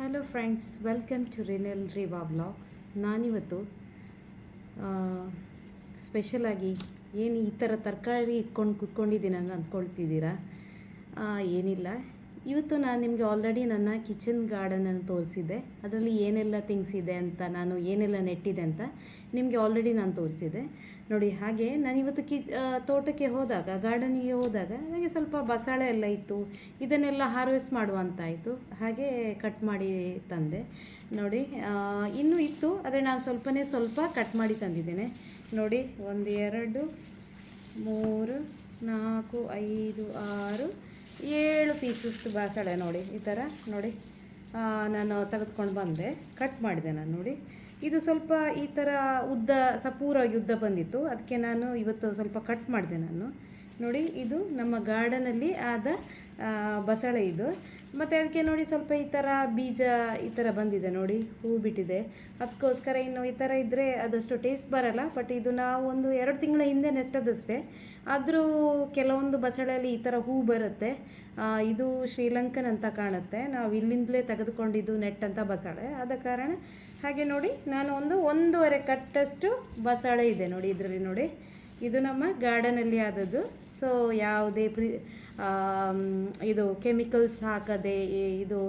Hello friends welcome to ರಿನಲ್ ರಿವಾ blogs ನಾನಿವತ್ತು ಸ್ಪೆಷಲಾಗಿ ಏನು ಈ ಥರ ತರಕಾರಿ ಇಟ್ಕೊಂಡು ಕುತ್ಕೊಂಡಿದ್ದೀನಿ ಅಂದ್ಕೊಳ್ತಿದ್ದೀರಾ? ಏನಿಲ್ಲ. ಇವತ್ತು ನಾನು ನಿಮಗೆ ಆಲ್ರೆಡಿ ನನ್ನ ಕಿಚನ್ ಗಾರ್ಡನನ್ನು ತೋರಿಸಿದ್ದೆ. ಅದರಲ್ಲಿ ಏನೆಲ್ಲ ಥಿಂಗ್ಸ್ ಇದೆ ಅಂತ, ನಾನು ಏನೆಲ್ಲ ನೆಟ್ಟಿದೆ ಅಂತ ನಿಮಗೆ ಆಲ್ರೆಡಿ ನಾನು ತೋರಿಸಿದ್ದೆ. ನೋಡಿ, ಹಾಗೆ ನಾನು ಇವತ್ತು ಕಿ ತೋಟಕ್ಕೆ ಹೋದಾಗ ಗಾರ್ಡನಿಗೆ ಹೋದಾಗ ನನಗೆ ಸ್ವಲ್ಪ ಬಸಳೆ ಎಲ್ಲ ಇತ್ತು. ಇದನ್ನೆಲ್ಲ ಹಾರ್ವೆಸ್ಟ್ ಮಾಡುವಂತಾಯಿತು. ಹಾಗೆ ಕಟ್ ಮಾಡಿ ತಂದೆ. ನೋಡಿ ಇನ್ನೂ ಇತ್ತು, ಆದರೆ ನಾನು ಸ್ವಲ್ಪನೇ ಸ್ವಲ್ಪ ಕಟ್ ಮಾಡಿ ತಂದಿದ್ದೇನೆ. ನೋಡಿ, ಒಂದು, ಎರಡು, ಮೂರು, ನಾಲ್ಕು, ಐದು, ಆರು ಏಳು ಪೀಸಸ್ ಬಾಸಳೆ ನೋಡಿ, ಈ ಥರ ನೋಡಿ. ನಾನು ತೆಗೆದುಕೊಂಡು ಬಂದೆ, ಕಟ್ ಮಾಡಿದೆ ನಾನು ನೋಡಿ. ಇದು ಸ್ವಲ್ಪ ಈ ಥರ ಉದ್ದ, ಸಪೂರಾಗಿ ಉದ್ದ ಬಂದಿತ್ತು. ಅದಕ್ಕೆ ನಾನು ಇವತ್ತು ಸ್ವಲ್ಪ ಕಟ್ ಮಾಡಿದೆ ನಾನು. ನೋಡಿ, ಇದು ನಮ್ಮ ಗಾರ್ಡನಲ್ಲಿ ಆದ ಬಸಳೆ ಇದು. ಮತ್ತು ಅದಕ್ಕೆ ನೋಡಿ ಸ್ವಲ್ಪ ಈ ಥರ ಬೀಜ ಈ ಥರ ಬಂದಿದೆ ನೋಡಿ, ಹೂ ಬಿಟ್ಟಿದೆ. ಅದಕ್ಕೋಸ್ಕರ ಇನ್ನು ಈ ಥರ ಇದ್ದರೆ ಅದಷ್ಟು ಟೇಸ್ಟ್ ಬರಲ್ಲ ಬಟ್ ಇದು ನಾವು ಒಂದು ಎರಡು ತಿಂಗಳ ಹಿಂದೆ ನೆಟ್ಟದಷ್ಟೇ. ಆದರೂ ಕೆಲವೊಂದು ಬಸಳೆಯಲ್ಲಿ ಈ ಥರ ಹೂ ಬರುತ್ತೆ. ಇದು ಶ್ರೀಲಂಕನ್ ಅಂತ ಕಾಣುತ್ತೆ. ನಾವು ಇಲ್ಲಿಂದಲೇ ತೆಗೆದುಕೊಂಡಿದ್ದು ನೆಟ್ಟಂಥ ಬಸಳೆ. ಆದ ಕಾರಣ ಹಾಗೆ ನೋಡಿ, ನಾನು ಒಂದು ಒಂದೂವರೆ ಕಟ್ಟಷ್ಟು ಬಸಳೆ ಇದೆ ನೋಡಿ ಇದರಲ್ಲಿ ನೋಡಿ. ಇದು ನಮ್ಮ ಗಾರ್ಡನಲ್ಲಿ ಆದದ್ದು. ಸೊ ಯಾವುದೇ ಪ್ರಿ ಇದು ಕೆಮಿಕಲ್ಸ್ ಹಾಕದೆ ಇದು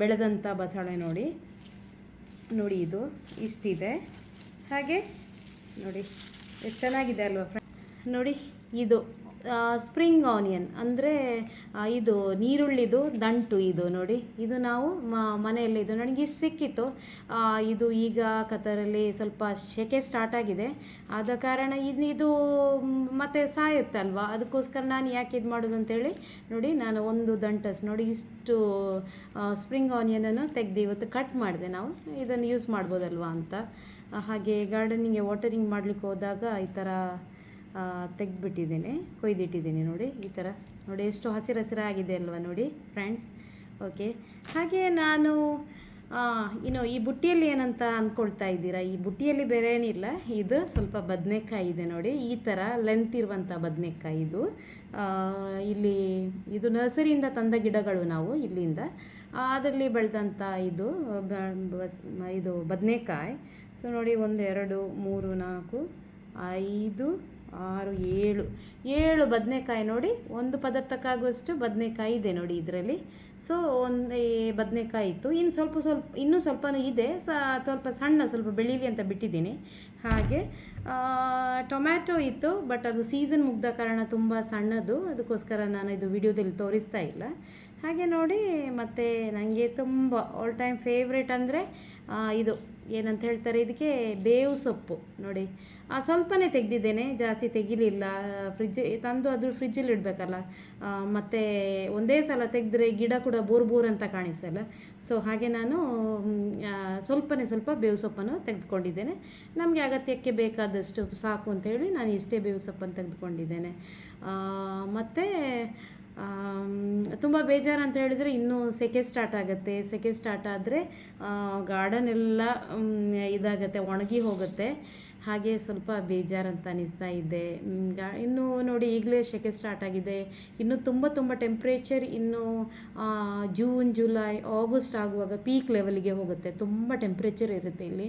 ಬೆಳೆದಂಥ ಬಸಳೆ ನೋಡಿ. ನೋಡಿ ಇದು, ಇಷ್ಟಿದೆ. ಹಾಗೆ, ನೋಡಿ, ಎಷ್ಟು ಚೆನ್ನಾಗಿದೆ ಅಲ್ವಾ ಫ್ರೆಂಡ್? ನೋಡಿ, ಇದು. ಸ್ಪ್ರಿಂಗ್ ಆನಿಯನ್ ಅಂದರೆ ಇದು ನೀರುಳ್ಳಿದು ದಂಟು ಇದು ನೋಡಿ. ಇದು ನಾವು ಮನೆಯಲ್ಲಿ ಇದು ನನಗೆ ಇಷ್ಟು ಸಿಕ್ಕಿತ್ತು ಇದು ಈಗ ಕತರಲ್ಲಿ ಸ್ವಲ್ಪ ಸೆಕೆ ಸ್ಟಾರ್ಟ್ ಆಗಿದೆ. ಆದ ಕಾರಣ ಇದು ಇದು ಮತ್ತೆ ಸಾಯುತ್ತಲ್ವಾ? ಅದಕ್ಕೋಸ್ಕರ ನಾನು ಯಾಕೆ ಇದು ಮಾಡೋದು ಅಂತೇಳಿ ನೋಡಿ, ನಾನು ಒಂದು ದಂಟಸ್ ನೋಡಿ, ಇಷ್ಟು ಸ್ಪ್ರಿಂಗ್ ಆನಿಯನನ್ನು ತೆಗೆದು ಇವತ್ತು ಕಟ್ ಮಾಡಿದೆ ನಾವು. ಇದನ್ನು ಯೂಸ್ ಮಾಡ್ಬೋದಲ್ವ ಅಂತ. ಹಾಗೆ ಗಾರ್ಡನಿಂಗ್ಗೆ ವಾಟರಿಂಗ್ ಮಾಡಲಿಕ್ಕೆ ಹೋದಾಗ ಈ ಥರ ತೆಗೆದ್ಬಿಟ್ಟಿದ್ದೇನೆ, ಕೊಯ್ದಿಟ್ಟಿದ್ದೀನಿ ನೋಡಿ, ಈ ಥರ ನೋಡಿ ಎಷ್ಟು ಹಸಿರು ಹಸಿರಾಗಿದೆ ಅಲ್ವಾ ನೋಡಿ ಫ್ರೆಂಡ್ಸ್ ಓಕೆ ಹಾಗೆ ನಾನು ಇನ್ನು ಈ ಬುಟ್ಟಿಯಲ್ಲಿ ಏನಂತ ಅಂದ್ಕೊಳ್ತಾ ಇದ್ದೀರಾ? ಈ ಬುಟ್ಟಿಯಲ್ಲಿ ಬೇರೆ ಏನಿಲ್ಲ, ಇದು ಸ್ವಲ್ಪ ಬದನೆಕಾಯಿ ಇದೆ ನೋಡಿ, ಈ ಥರ ಲೆಂತ್ ಇರುವಂಥ ಬದನೆಕಾಯಿ ಇದು. ಇಲ್ಲಿ ಇದು ನರ್ಸರಿಯಿಂದ ತಂದ ಗಿಡಗಳು ನಾವು ಇಲ್ಲಿಂದ. ಅದರಲ್ಲಿ ಬೆಳೆದಂಥ ಇದು ಇದು ಬದನೆಕಾಯಿ. ಸೊ ನೋಡಿ ಒಂದು ಎರಡು ಮೂರು, ನಾಲ್ಕು, ಐದು ಆರು, ಏಳು. ಏಳು ಬದನೆಕಾಯಿ ನೋಡಿ, ಒಂದು ಪದಾರ್ಥಕ್ಕಾಗುವಷ್ಟು ಬದನೆಕಾಯಿ ಇದೆ ನೋಡಿ ಇದರಲ್ಲಿ. ಸೊ ಒಂದು ಬದನೆಕಾಯಿ ಇತ್ತು. ಇನ್ನು ಸ್ವಲ್ಪ ಸ್ವಲ್ಪ, ಇನ್ನೂ ಸ್ವಲ್ಪನೂ ಇದೆ. ಸ್ವಲ್ಪ ಸಣ್ಣ, ಸ್ವಲ್ಪ ಬೆಳೀಲಿ ಅಂತ ಬಿಟ್ಟಿದ್ದೀನಿ. ಹಾಗೆ ಟೊಮ್ಯಾಟೊ ಇತ್ತು, ಬಟ್ ಅದು ಸೀಸನ್ ಮುಗ್ದ ಕಾರಣ ತುಂಬ ಸಣ್ಣದು, ಅದಕ್ಕೋಸ್ಕರ ನಾನು ಇದು ವಿಡಿಯೋದಲ್ಲಿ ತೋರಿಸ್ತಾ ಇಲ್ಲ. ಹಾಗೆ ನೋಡಿ, ಮತ್ತು ನನಗೆ ತುಂಬ ಆಲ್ ಟೈಮ್ ಫೇವ್ರೇಟ್ ಅಂದರೆ ಇದು, ಏನಂತ ಹೇಳ್ತಾರೆ, ಇದಕ್ಕೆ ಬೇವು ಸೊಪ್ಪು, ನೋಡಿ. ಸ್ವಲ್ಪನೇ ತೆಗೆದಿದ್ದೇನೆ, ಜಾಸ್ತಿ ತೆಗಿಲಿಲ್ಲ ಫ್ರಿಜ್ ತಂದು ಅದು ಫ್ರಿಜ್ಜಲ್ಲಿ ಇಡಬೇಕಲ್ಲ. ಮತ್ತು ಒಂದೇ ಸಲ ತೆಗೆದ್ರೆ ಗಿಡ ಕೂಡ ಬೋರ್ ಬೋರ್ ಅಂತ ಕಾಣಿಸಲ್ಲ. ಸೊ ಹಾಗೆ ನಾನು ಸ್ವಲ್ಪನೇ ಸ್ವಲ್ಪ ಬೇವು ಸೊಪ್ಪನ್ನು ತೆಗೆದುಕೊಂಡಿದ್ದೇನೆ. ನಮಗೆ ಅಗತ್ಯಕ್ಕೆ ಬೇಕಾದಷ್ಟು ಸಾಕು ಅಂತ ಹೇಳಿ ನಾನು ಇಷ್ಟೇ ಬೇವು ಸೊಪ್ಪನ್ನು ತೆಗೆದುಕೊಂಡಿದ್ದೇನೆ. ಮತ್ತು ತುಂಬ ಬೇಜಾರು ಅಂತ ಹೇಳಿದರೆ ಇನ್ನೂ ಸೆಕೆ ಸ್ಟಾರ್ಟ್ ಆಗುತ್ತೆ. ಸೆಕೆ ಸ್ಟಾರ್ಟ್ ಆದರೆ ಗಾರ್ಡನ್ ಎಲ್ಲ ಇದಾಗುತ್ತೆ, ಒಣಗಿ ಹೋಗುತ್ತೆ. ಹಾಗೆ ಸ್ವಲ್ಪ ಬೇಜಾರು ಅಂತ ಅನಿಸ್ತಾ ಇದೆ. ಇನ್ನೂ ನೋಡಿ ಈಗಲೇ ಸೆಕೆ ಸ್ಟಾರ್ಟ್ ಆಗಿದೆ. ಇನ್ನು ತುಂಬ ತುಂಬ ಟೆಂಪ್ರೇಚರ್ ಇನ್ನೂ ಜೂನ್ ಜುಲೈ ಆಗಸ್ಟ್ ಆಗುವಾಗ ಪೀಕ್ ಲೆವೆಲ್ಗೆ ಹೋಗುತ್ತೆ. ತುಂಬ ಟೆಂಪ್ರೇಚರ್ ಇರುತ್ತೆ ಇಲ್ಲಿ.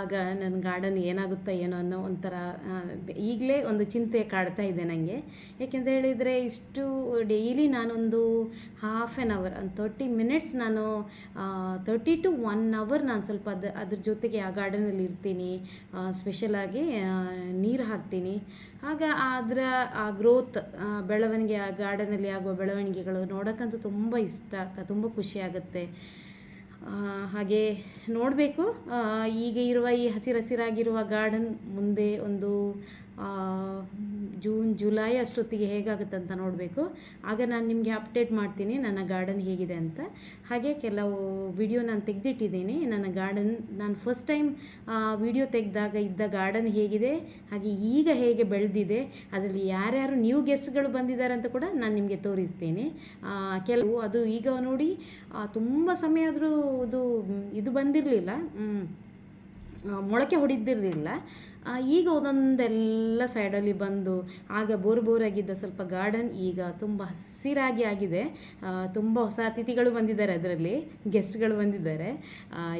ಆಗ ನನ್ನ ಗಾರ್ಡನ್ ಏನಾಗುತ್ತೋ ಏನೋ ಅನ್ನೋ ಒಂಥರ ಈಗಲೇ ಒಂದು ಚಿಂತೆ ಕಾಡ್ತಾ ಇದೆ ನನಗೆ ಏಕೆಂತ ಹೇಳಿದರೆ ಇಷ್ಟು ಡೈಲಿ ನಾನೊಂದು ಹಾಫ್ ಆ್ಯನ್ ಅವರ್ ಒಂದು ತರ್ಟಿ ಮಿನಿಟ್ಸ್ ನಾನು ತರ್ಟಿ ಟು ಒನ್ ಅವರ್ ನಾನು ಸ್ವಲ್ಪ ಅದು, ಅದ್ರ ಜೊತೆಗೆ ಆ ಗಾರ್ಡನಲ್ಲಿ ಇರ್ತೀನಿ. ಸ್ಪೆಷಲಾಗಿ ನೀರು ಹಾಕ್ತೀನಿ. ಆಗ ಅದರ ಆ ಗ್ರೋತ್ ಬೆಳವಣಿಗೆ, ಆ ಗಾರ್ಡನಲ್ಲಿ ಆಗುವ ಬೆಳವಣಿಗೆಗಳು ನೋಡೋಕ್ಕಂತೂ ತುಂಬ ಇಷ್ಟ, ತುಂಬ ಖುಷಿ ಆಗುತ್ತೆ. ಹಾಗೆ ನೋಡಬೇಕು. ಈಗ ಇರುವ ಈ ಹಸಿರು ಹಸಿರಾಗಿರುವ ಗಾರ್ಡನ್ ಮುಂದೆ ಒಂದು ಜೂನ್, ಜುಲೈ ಅಷ್ಟೊತ್ತಿಗೆ ಹೇಗಾಗುತ್ತೆ ಅಂತ ನೋಡಬೇಕು. ಆಗ ನಾನು ನಿಮಗೆ ಅಪ್ಡೇಟ್ ಮಾಡ್ತೀನಿ ನನ್ನ ಗಾರ್ಡನ್ ಹೇಗಿದೆ ಅಂತ. ಹಾಗೆ ಕೆಲವು ವಿಡಿಯೋ ನಾನು ತೆಗೆದಿಟ್ಟಿದ್ದೀನಿ. ನನ್ನ ಗಾರ್ಡನ್ ನಾನು ಫಸ್ಟ್ ಟೈಮ್ ವಿಡಿಯೋ ತೆಗೆದಾಗ ಇದ್ದ ಗಾರ್ಡನ್ ಹೇಗಿದೆ, ಹಾಗೆ ಈಗ ಹೇಗೆ ಬೆಳೆದಿದೆ, ಅದರಲ್ಲಿ ಯಾರ್ಯಾರು ನ್ಯೂ ಗೆಸ್ಟ್ಗಳು ಬಂದಿದ್ದಾರೆ ಅಂತ ಕೂಡ ನಾನು ನಿಮಗೆ ತೋರಿಸ್ತೀನಿ. ಕೆಲವು ಅದು ಈಗ ನೋಡಿ ತುಂಬ ಸಮಯ ಆದರೂ ಇದು ಇದು ಬಂದಿರಲಿಲ್ಲ. ಮೊಳಕೆ ಹೊಡಿದ್ದಿರಲಿಲ್ಲ ಈಗ ಒಂದೊಂದೆಲ್ಲ ಸೈಡಲ್ಲಿ ಬಂದು ಆಗ ಬೋರ್ ಬೋರಾಗಿದ್ದ ಸ್ವಲ್ಪ ಗಾರ್ಡನ್ ಈಗ ತುಂಬ ಹಸಿರಾಗಿ ಆಗಿದೆ. ತುಂಬ ಹೊಸ ಅತಿಥಿಗಳು ಬಂದಿದ್ದಾರೆ ಅದರಲ್ಲಿ, ಗೆಸ್ಟ್ಗಳು ಬಂದಿದ್ದಾರೆ.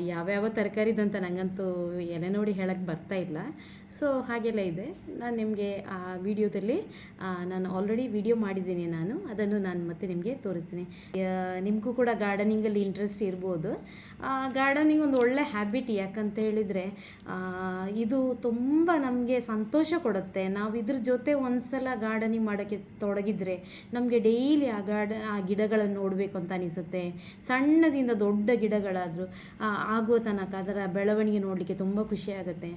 ಯಾವ್ಯಾವ ತರಕಾರಿದು ಅಂತ ನನಗಂತೂ ಎಲೆ ನೋಡಿ ಹೇಳಕ್ಕೆ ಬರ್ತಾ ಇಲ್ಲ. ಸೊ, ಹಾಗೆಲ್ಲ ಇದೆ. ನಾನು ನಿಮಗೆ ಆ ವಿಡಿಯೋದಲ್ಲಿ ನಾನು ಆಲ್ರೆಡಿ ವಿಡಿಯೋ ಮಾಡಿದ್ದೀನಿ ನಾನು. ಅದನ್ನು ನಾನು ಮತ್ತೆ ನಿಮಗೆ ತೋರಿಸ್ತೀನಿ. ನಿಮಗೂ ಕೂಡ ಗಾರ್ಡನಿಂಗಲ್ಲಿ ಇಂಟ್ರೆಸ್ಟ್ ಇರ್ಬೋದು. ಗಾರ್ಡನಿಂಗ್ ಒಂದು ಒಳ್ಳೆ ಹ್ಯಾಬಿಟ್ ಯಾಕಂತ ಹೇಳಿದರೆ ಇದು ತುಂಬ ನಮಗೆ ಸಂತೋಷ ಕೊಡುತ್ತೆ. ನಾವು ಇದ್ರ ಜೊತೆ ಒಂದ್ಸಲ ಗಾರ್ಡನಿಂಗ್ ಮಾಡೋಕ್ಕೆ ತೊಡಗಿದ್ರೆ, ನಮಗೆ ಡೈಲಿ ಆ ಗಾರ್ಡನ್ ಆ ಗಿಡಗಳನ್ನು ನೋಡಬೇಕು ಅಂತ ಅನಿಸುತ್ತೆ. ಸಣ್ಣದಿಂದ ದೊಡ್ಡ ಗಿಡಗಳಾದರೂ ಆಗುವ ತನಕ ಅದರ ಬೆಳವಣಿಗೆ ನೋಡಲಿಕ್ಕೆ ತುಂಬ ಖುಷಿಯಾಗುತ್ತೆ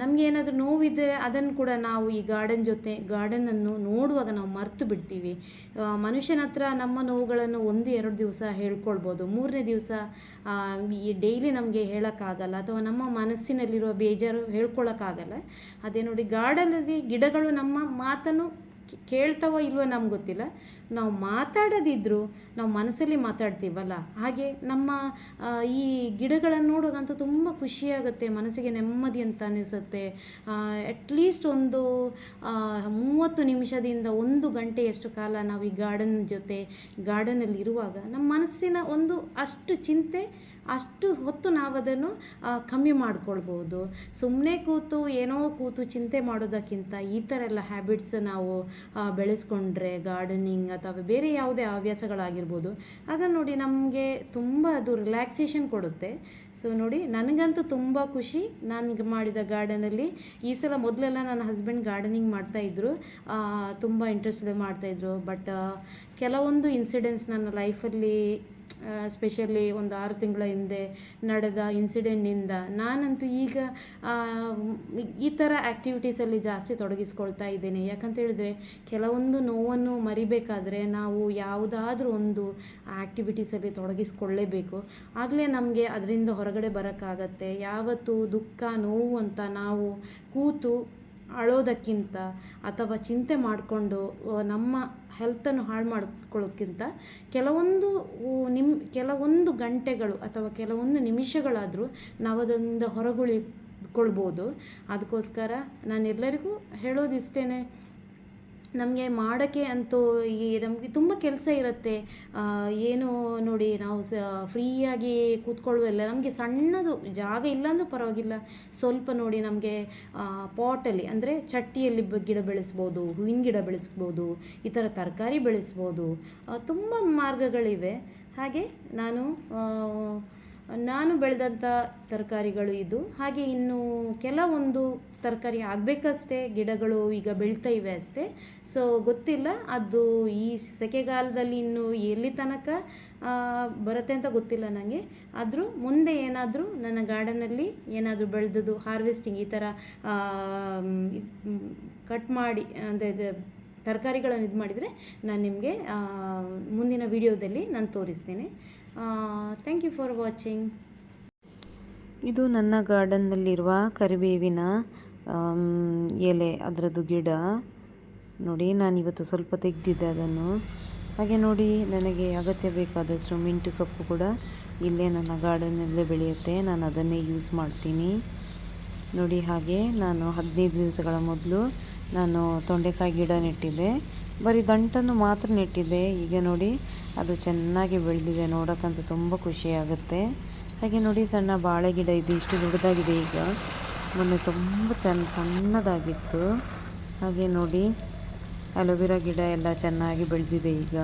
ನಮಗೆ ಏನಾದರೂ ನೋವಿದ್ದರೆ ಅದನ್ನು ಕೂಡ ನಾವು ಈ ಗಾರ್ಡನ್ ಜೊತೆ, ಗಾರ್ಡನನ್ನು ನೋಡುವಾಗ ನಾವು ಮರೆತು ಬಿಡ್ತೀವಿ. ಮನುಷ್ಯನ ಹತ್ರ ನಮ್ಮ ನೋವುಗಳನ್ನು ಒಂದು ಎರಡು ದಿವಸ ಹೇಳ್ಕೊಳ್ಬೋದು. ಮೂರನೇ ದಿವಸ ಈ ಡೈಲಿ ನಮಗೆ ಹೇಳೋಕ್ಕಾಗಲ್ಲ ಅಥವಾ ನಮ್ಮ ಮನಸ್ಸಿನಲ್ಲಿರುವ ಬೇಜಾರು ಹೇಳ್ಕೊಳ್ಳೋಕ್ಕಾಗಲ್ಲ ಅದೇ ನೋಡಿ, ಗಾರ್ಡನಲ್ಲಿ ಗಿಡಗಳು ನಮ್ಮ ಮಾತನ್ನು ಕೇಳ್ತಾವೋ ಇಲ್ವೋ ನಮ್ಗೆ ಗೊತ್ತಿಲ್ಲ. ನಾವು ಮಾತಾಡೋದಿದ್ರು ನಾವು ಮನಸ್ಸಲ್ಲಿ ಮಾತಾಡ್ತೀವಲ್ಲ. ಹಾಗೆ ನಮ್ಮ ಈ ಗಿಡಗಳನ್ನು ನೋಡುವಾಗಂತೂ ತುಂಬ ಖುಷಿಯಾಗುತ್ತೆ, ಮನಸ್ಸಿಗೆ ನೆಮ್ಮದಿ ಅಂತ ಅನಿಸುತ್ತೆ. ಅಟ್ಲೀಸ್ಟ್ ಒಂದು ಮೂವತ್ತು ನಿಮಿಷದಿಂದ ಒಂದು ಗಂಟೆಯಷ್ಟು ಕಾಲ ನಾವು ಈ ಗಾರ್ಡನ್ ಜೊತೆ ಗಾರ್ಡನಲ್ಲಿ ಇರುವಾಗ ನಮ್ಮ ಮನಸ್ಸಿನ ಒಂದು ಅಷ್ಟು ಚಿಂತೆ ಅಷ್ಟು ಹೊತ್ತು ನಾವು ಅದನ್ನು ಕಮ್ಮಿ ಮಾಡ್ಕೊಳ್ಬೋದು. ಸುಮ್ಮನೆ ಕೂತು, ಏನೋ ಕೂತು ಚಿಂತೆ ಮಾಡೋದಕ್ಕಿಂತ ಈ ಥರ ಎಲ್ಲ ಹ್ಯಾಬಿಟ್ಸ್ ನಾವು ಬೆಳೆಸ್ಕೊಂಡ್ರೆ ಗಾರ್ಡನಿಂಗ್ ಅಥವಾ ಬೇರೆ ಯಾವುದೇ ಹವ್ಯಾಸಗಳಾಗಿರ್ಬೋದು, ಅದನ್ನು ನೋಡಿ ನಮಗೆ ತುಂಬ ಅದು ರಿಲ್ಯಾಕ್ಸೇಷನ್ ಕೊಡುತ್ತೆ. ಸೊ ನೋಡಿ, ನನಗಂತೂ ತುಂಬ ಖುಷಿ ನನಗೆ ಮಾಡಿದ ಗಾರ್ಡನಲ್ಲಿ. ಈ ಸಲ ಮೊದಲೆಲ್ಲ ನನ್ನ ಹಸ್ಬೆಂಡ್ ಗಾರ್ಡನಿಂಗ್ ಮಾಡ್ತಾಯಿದ್ರು ತುಂಬ ಇಂಟ್ರೆಸ್ಟ್ ಮಾಡ್ತಾಯಿದ್ರು ಬಟ್ ಕೆಲವೊಂದು ಇನ್ಸಿಡೆಂಟ್ಸ್ ನನ್ನ ಲೈಫಲ್ಲಿ ಸ್ಪೆಷಲಿ ಒಂದು ಆರು ತಿಂಗಳ ಹಿಂದೆ ನಡೆದ ಇನ್ಸಿಡೆಂಟ್ನಿಂದ ನಾನಂತೂ ಈಗ ಈ ಥರ ಆ್ಯಕ್ಟಿವಿಟೀಸಲ್ಲಿ ಜಾಸ್ತಿ ತೊಡಗಿಸ್ಕೊಳ್ತಾ ಇದ್ದೇನೆ. ಯಾಕಂತ ಹೇಳಿದ್ರೆ, ಕೆಲವೊಂದು ನೋವನ್ನು ಮರಿಬೇಕಾದ್ರೆ ನಾವು ಯಾವುದಾದ್ರೂ ಒಂದು ಆ್ಯಕ್ಟಿವಿಟೀಸಲ್ಲಿ ತೊಡಗಿಸ್ಕೊಳ್ಳೇಬೇಕು. ಆಗಲೇ ನಮಗೆ ಅದರಿಂದ ಹೊರಗಡೆ ಬರೋಕ್ಕಾಗತ್ತೆ. ಯಾವತ್ತು ದುಃಖ, ನೋವು ಅಂತ ನಾವು ಕೂತು ಅಳೋದಕ್ಕಿಂತ ಅಥವಾ ಚಿಂತೆ ಮಾಡಿಕೊಂಡು ನಮ್ಮ ಹೆಲ್ತನ್ನು ಹಾಳು ಮಾಡ್ಕೊಳ್ಳೋಕ್ಕಿಂತ ಕೆಲವೊಂದು ನಿಮ್, ಕೆಲವೊಂದು ಗಂಟೆಗಳು ಅಥವಾ ಕೆಲವೊಂದು ನಿಮಿಷಗಳಾದರೂ ನಾವು ಅದರಿಂದ ಹೊರಗುಳಿಕೊಳ್ಬೋದು. ಅದಕ್ಕೋಸ್ಕರ ನಾನು ಎಲ್ಲರಿಗೂ ಹೇಳೋದಿಷ್ಟೇ ನಮಗೆ ಮಾಡೋಕ್ಕೆ ಅಂತೂ ಈ ನಮಗೆ ತುಂಬ ಕೆಲಸ ಇರುತ್ತೆ. ಏನು ನೋಡಿ ನಾವು ಸ, ಫ್ರೀಯಾಗಿ ಕೂತ್ಕೊಳ್ಳುವಲ್ಲ ನಮಗೆ ಸಣ್ಣದು ಜಾಗ ಇಲ್ಲಾಂದ್ರೂ ಪರವಾಗಿಲ್ಲ. ಸ್ವಲ್ಪ ನೋಡಿ ನಮಗೆ ಪಾಟಲ್ಲಿ ಅಂದರೆ ಚಟ್ಟಿಯಲ್ಲಿ ಗಿಡ ಬೆಳೆಸ್ಬೋದು, ಹೂವಿನ ಗಿಡ ಬೆಳೆಸ್ಬೋದು, ಈ ಥರ ತರಕಾರಿ ಬೆಳೆಸ್ಬೋದು. ತುಂಬ ಮಾರ್ಗಗಳಿವೆ. ಹಾಗೆ ನಾನು ನಾನು ಬೆಳೆದಂಥ ತರಕಾರಿಗಳು ಇದು. ಹಾಗೆ ಇನ್ನು ಕೆಲವೊಂದು ತರಕಾರಿ ಆಗಬೇಕಷ್ಟೇ, ಗಿಡಗಳು ಈಗ ಬೆಳೀತಾ ಇವೆ ಅಷ್ಟೇ. ಸೊ ಗೊತ್ತಿಲ್ಲ, ಅದು ಈ ಸೆಕೆಗಾಲದಲ್ಲಿ ಇನ್ನು ಎಲ್ಲಿ ತನಕ ಬರುತ್ತೆ ಅಂತ ಗೊತ್ತಿಲ್ಲ ನನಗೆ ಆದರೂ ಮುಂದೆ ಏನಾದರೂ ನನ್ನ ಗಾರ್ಡನಲ್ಲಿ ಏನಾದರೂ ಬೆಳೆದದ್ದು ಹಾರ್ವೆಸ್ಟಿಂಗ್ ಈ ಥರ ಕಟ್ ಮಾಡಿ, ಅಂದರೆ ತರಕಾರಿಗಳನ್ನು ಇದು ಮಾಡಿದರೆ ನಾನು ನಿಮಗೆ ಮುಂದಿನ ವಿಡಿಯೋದಲ್ಲಿ ನಾನು ತೋರಿಸ್ತೇನೆ. ಥ್ಯಾಂಕ್ ಯು ಫಾರ್ ವಾಚಿಂಗ್ ಇದು ನನ್ನ ಗಾರ್ಡನ್ನಲ್ಲಿರುವ ಕರಿಬೇವಿನ ಎಲೆ, ಅದರದ್ದು ಗಿಡ. ನೋಡಿ ನಾನು ಇವತ್ತು ಸ್ವಲ್ಪ ತೆಗೆದಿದ್ದೆ ಅದನ್ನು. ಹಾಗೆ ನೋಡಿ, ನನಗೆ ಅಗತ್ಯ ಬೇಕಾದಷ್ಟು ಮಿಂಟು ಸೊಪ್ಪು ಕೂಡ ಇಲ್ಲೇ ನನ್ನ ಗಾರ್ಡನ್ನಲ್ಲೇ ಬೆಳೆಯುತ್ತೆ. ನಾನು ಅದನ್ನೇ ಯೂಸ್ ಮಾಡ್ತೀನಿ. ನೋಡಿ, ಹಾಗೆ ನಾನು ಹದಿನೈದು ದಿವಸಗಳ ಮೊದಲು ನಾನು ತೊಂಡೆಕಾಯಿ ಗಿಡ ನೆಟ್ಟಿದ್ದೆ. ಬರೀ ಗಂಟನ್ನು ಮಾತ್ರ ನೆಟ್ಟಿದ್ದೆ. ಈಗ ನೋಡಿ ಅದು ಚೆನ್ನಾಗಿ ಬೆಳೆದಿದೆ, ನೋಡೋಕ್ಕಂತೂ ತುಂಬ ಖುಷಿಯಾಗುತ್ತೆ. ಹಾಗೆ ನೋಡಿ ಸಣ್ಣ ಬಾಳೆ ಗಿಡ ಇದೆ ಇಷ್ಟು ದೊಡ್ಡದಾಗಿದೆ ಈಗ. ಮೊನ್ನೆ ತುಂಬ ಚೆನ್ನ ಸಣ್ಣದಾಗಿತ್ತು. ಹಾಗೆ ನೋಡಿ, ಅಲೋವೆರಾ ಗಿಡ ಎಲ್ಲ ಚೆನ್ನಾಗಿ ಬೆಳೆದಿದೆ ಈಗ.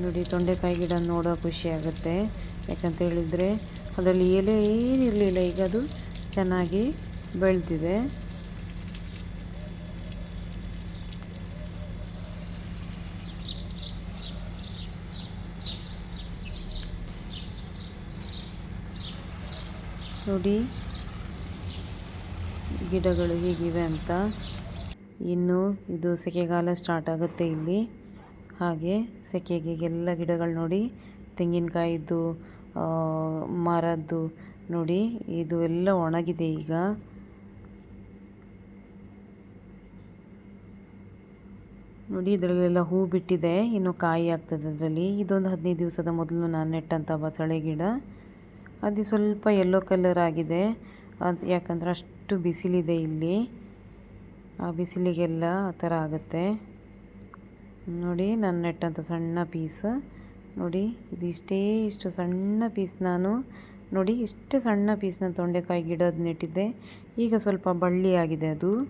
ನೋಡಿ, ತೊಂಡೆಕಾಯಿ ಗಿಡ ನೋಡೋ ಖುಷಿ ಆಗುತ್ತೆ ಯಾಕಂತ ಹೇಳಿದರೆ, ಅದರಲ್ಲಿ ಎಲೆ ಏನಿರಲಿಲ್ಲ, ಈಗ ಅದು ಚೆನ್ನಾಗಿ ಬೆಳೆದಿದೆ. ನೋಡಿ ಗಿಡಗಳು ಹೇಗಿವೆ ಅಂತ. ಇನ್ನು ಇದು ಸೆಕೆಗಾಲ ಸ್ಟಾರ್ಟ್ ಆಗುತ್ತೆ ಇಲ್ಲಿ. ಹಾಗೆ ಸೆಕೆಗೆಲ್ಲ ಗಿಡಗಳು ನೋಡಿ ತೆಂಗಿನಕಾಯಿದ್ದು ಮರದ್ದು ನೋಡಿ, ಇದು ಎಲ್ಲ ಒಣಗಿದೆ ಈಗ. ನೋಡಿ, ಇದರಲ್ಲೆಲ್ಲ ಹೂ ಬಿಟ್ಟಿದೆ, ಇನ್ನು ಕಾಯಿ ಆಗ್ತದೆ ಅದರಲ್ಲಿ. ಇದೊಂದು ಹದಿನೈದು ದಿವಸದ ಮೊದಲು ನಾನು ನೆಟ್ಟಂಥ ಬಸಳೆ ಗಿಡ. ಅದು ಸ್ವಲ್ಪ ಯೆಲ್ಲೋ ಕಲರ್ ಆಗಿದೆ. ಅದು ಯಾಕಂದ್ರೆ ಅಷ್ಟು ಬಿಸಿಲಿದೆ ಇಲ್ಲಿ. ಆ ಬಿಸಿಲಿಗೆಲ್ಲ ಆ ಥರ ಆಗುತ್ತೆ. ನೋಡಿ ನಾನು ನೆಟ್ಟಂಥ ಸಣ್ಣ ಪೀಸ್ ನೋಡಿ ಇದಿಷ್ಟೇ ಇಷ್ಟು ಸಣ್ಣ ಪೀಸ್ ನಾನು. ನೋಡಿ, ಇಷ್ಟು ಸಣ್ಣ ಪೀಸ್ನ ತೊಂಡೆಕಾಯಿ ಗಿಡದ ನೆಟ್ಟಿದ್ದೆ. ಈಗ ಸ್ವಲ್ಪ ಬಳ್ಳಿ ಆಗಿದೆ ಅದು.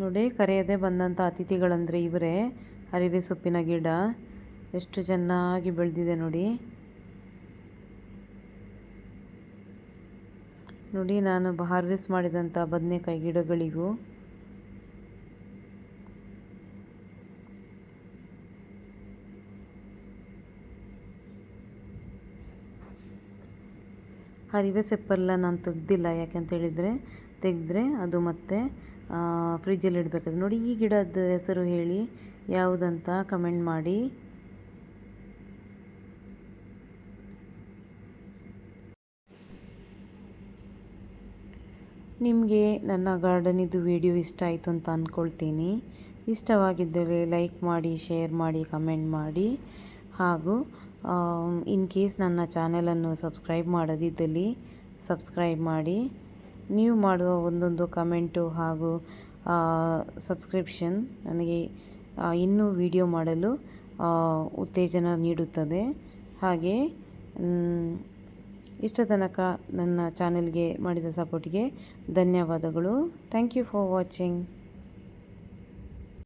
ನೋಡಿ, ಕರೆಯದೆ ಬಂದಂಥ ಅತಿಥಿಗಳಂದರೆ ಇವರೇ. ಅರಿವೆ ಸೊಪ್ಪಿನ ಗಿಡ. ಎಷ್ಟು ಚೆನ್ನಾಗಿ ಬೆಳೆದಿದೆ ನೋಡಿ. ನೋಡಿ, ನಾನು ಹಾರ್ವೆಸ್ಟ್ ಮಾಡಿದಂಥ ಬದನೆಕಾಯಿ ಗಿಡಗಳಿಗೂ. ಹರಿವೆ ಸೊಪ್ಪೆಲ್ಲ ನಾನು ತೆಗ್ದಿಲ್ಲ ಯಾಕೆಂತ ಹೇಳಿದರೆ, ತೆಗೆದ್ರೆ ಅದು ಮತ್ತೆ ಫ್ರಿಜ್ಜಲ್ಲಿ ಇಡಬೇಕಾದ್ರೆ. ನೋಡಿ, ಈ ಗಿಡದ ಹೆಸರು ಹೇಳಿ. ಯಾವುದಂತ ಕಮೆಂಟ್ ಮಾಡಿ. ನಿಮಗೆ ನನ್ನ ಗಾರ್ಡನಿದು ವಿಡಿಯೋ ಇಷ್ಟ ಆಯಿತು ಅಂತ ಅಂದ್ಕೊಳ್ತೀನಿ ಇಷ್ಟವಾಗಿದ್ದರೆ ಲೈಕ್ ಮಾಡಿ, ಶೇರ್ ಮಾಡಿ, ಕಮೆಂಟ್ ಮಾಡಿ. ಹಾಗೂ ಇನ್ ಕೇಸ್ ನನ್ನ ಚಾನಲನ್ನು ಸಬ್ಸ್ಕ್ರೈಬ್ ಮಾಡದಿದ್ದಲ್ಲಿ ಸಬ್ಸ್ಕ್ರೈಬ್ ಮಾಡಿ. ನೀವು ಮಾಡುವ ಒಂದೊಂದು ಕಮೆಂಟು ಹಾಗೂ ಸಬ್ಸ್ಕ್ರಿಪ್ಷನ್ ನನಗೆ ಇನ್ನೂ ವಿಡಿಯೋ ಮಾಡಲು ಉತ್ತೇಜನ ನೀಡುತ್ತದೆ. ಹಾಗೆ ಇಷ್ಟ ತನಕ ನನ್ನ ಚಾನೆಲ್ಗೆ ಮಾಡಿದ ಸಪೋರ್ಟಿಗೆ ಧನ್ಯವಾದಗಳು. Thank you for watching